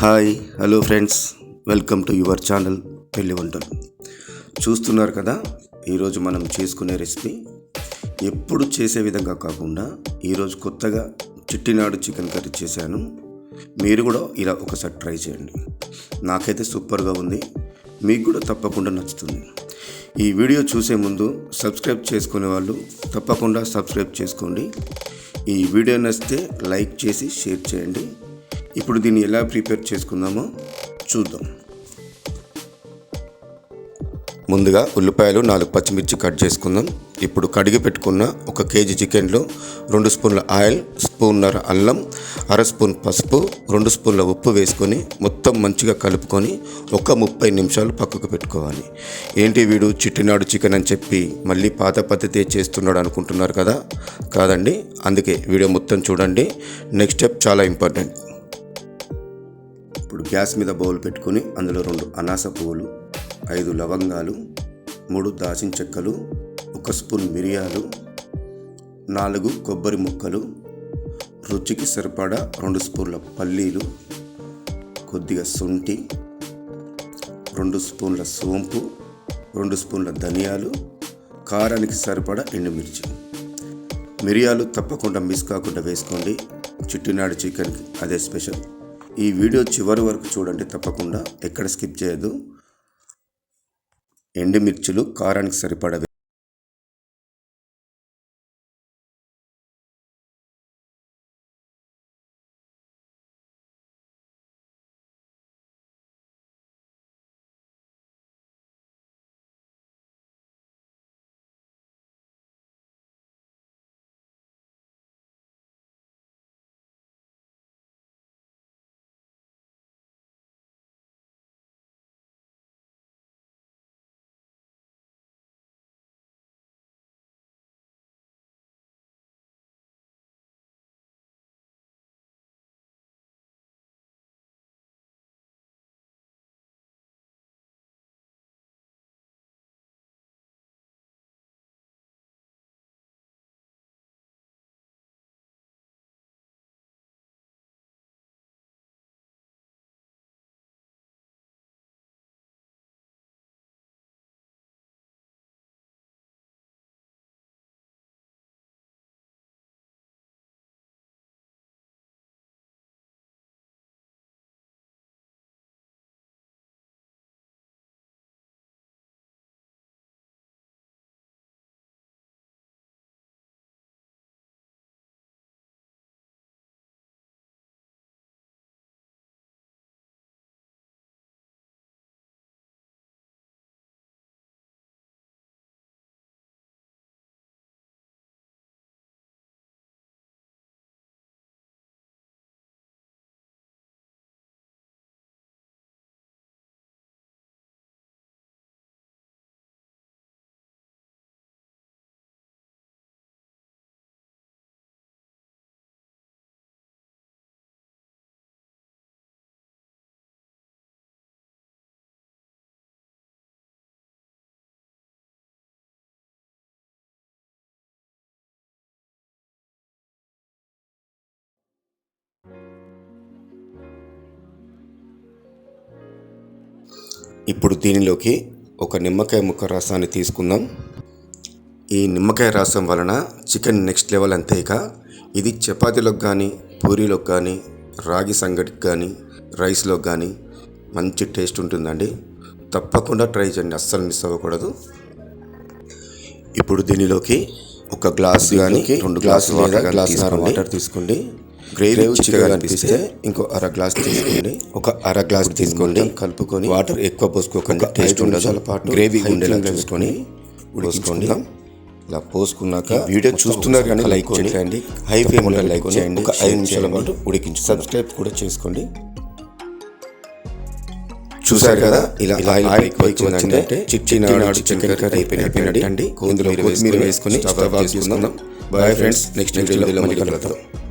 Hi hello friends. Welcome to your channel పెళ్ళి వంటలు. చూస్తున్నారు కదా ఈరోజు మనం చేసుకునే రెసిపీ ఎప్పుడు చేసే విధంగా కాకుండా ఈరోజు కొత్తగా చిట్టినాడు చికెన్ కర్రీ చేశాను. మీరు కూడా ఇలా ఒకసారి ట్రై చేయండి. నాకైతే సూపర్గా ఉంది. మీకు కూడా తప్పకుండా నచ్చుతుంది. ఈ వీడియో చూసే ముందు సబ్స్క్రైబ్ చేసుకునే వాళ్ళు తప్పకుండా సబ్స్క్రైబ్ చేసుకోండి. ఈ వీడియో నచ్చితే లైక్ చేసి షేర్ చేయండి. ఇప్పుడు దీన్ని ఎలా ప్రిపేర్ చేసుకుందామో చూద్దాం. ముందుగా ఉల్లిపాయలు నాలుగు పచ్చిమిర్చి కట్ చేసుకుందాం. ఇప్పుడు కడిగి పెట్టుకున్న ఒక కేజీ చికెన్లో రెండు స్పూన్ల ఆయిల్ స్పూన్నర అల్లం అర స్పూన్ పసుపు రెండు స్పూన్ల ఉప్పు వేసుకొని మొత్తం మంచిగా కలుపుకొని ఒక ముప్పై నిమిషాలు పక్కకు పెట్టుకోవాలి. ఏంటి వీడు చిట్టినాడు చికెన్ అని చెప్పి మళ్ళీ పాత పద్ధతి చేస్తున్నాడు అనుకుంటున్నారు కదా? కాదండి? అందుకే వీడియో మొత్తం చూడండి. నెక్స్ట్ స్టెప్ చాలా ఇంపార్టెంట్. గ్యాస్ మీద బౌల్ పెట్టుకొని అందులో రెండు అనాస పువ్వులు ఐదు లవంగాలు మూడు దాచిన చెక్కలు ఒక స్పూన్ మిరియాలు నాలుగు కొబ్బరి ముక్కలు రుచికి సరిపడా రెండు స్పూన్ల పల్లీలు కొద్దిగా శొంఠి రెండు స్పూన్ల సోంపు రెండు స్పూన్ల ధనియాలు కారానికి సరిపడా ఎండుమిర్చి. మిరియాలు తప్పకుండా మిస్ కాకుండా వేసుకోండి. చిట్టినాడు చికెన్కి అదే స్పెషల్. ఈ వీడియో చివరి వరకు చూడండి తప్పకుండా ఎక్కడ స్కిప్ చేయదు ఎండుమిర్చులు కారానికి సరిపడ ఇప్పుడు దీనిలోకి ఒక నిమ్మకాయ ముక్క రసాన్ని తీసుకుందాం. ఈ నిమ్మకాయ రసం వలన చికెన్ నెక్స్ట్ లెవెల్ అంతేక ఇది చపాతీలోకి కానీ పూరీలోకి కానీ రాగి సంగటికి కానీ రైస్లోకి కానీ మంచి టేస్ట్ ఉంటుందండి. తప్పకుండా ట్రై చేయండి అస్సలు మిస్ అవ్వకూడదు. ఇప్పుడు దీనిలోకి ఒక గ్లాస్ కానీ రెండు గ్లాస్ వాటర్ తీసుకోండి. గ్రేవీ చికెన్ అనిపిస్తే ఇంకో అర గ్లాస్ తీసుకోండి ఒక అర గ్లాస్ తీసుకోండి కలుపుకొని వాటర్ ఎక్కువ పోసుకోకండి టేస్ట్ ఉండదు. పాటు గ్రేవీ ఉండేలా చూసుకొని పోసుకోండి ఇలా పోసుకున్నాక వీడియో చూస్తున్నారు కానీ లైక్ చేయండి. హై ఫ్లేమ్ లైక్ చేయండి. ఒక ఐదు నిమిషాల పాటు ఉడికించి సబ్స్క్రైబ్ కూడా చేసుకోండి. చూసారు కదా? ఇలా ఆయిల్ వచ్చిందంటే చిట్టినాడు చికెన్ కర్రీ అయిపోయినట్టండి ఇందులో కొత్తిమీర వేసుకొని స్టవ్ ఆఫ్ చేసుకుందాం. బాయ్ ఫ్రెండ్స్ నెక్స్ట్ వీడియోలో మళ్ళీ కలుద్దాం.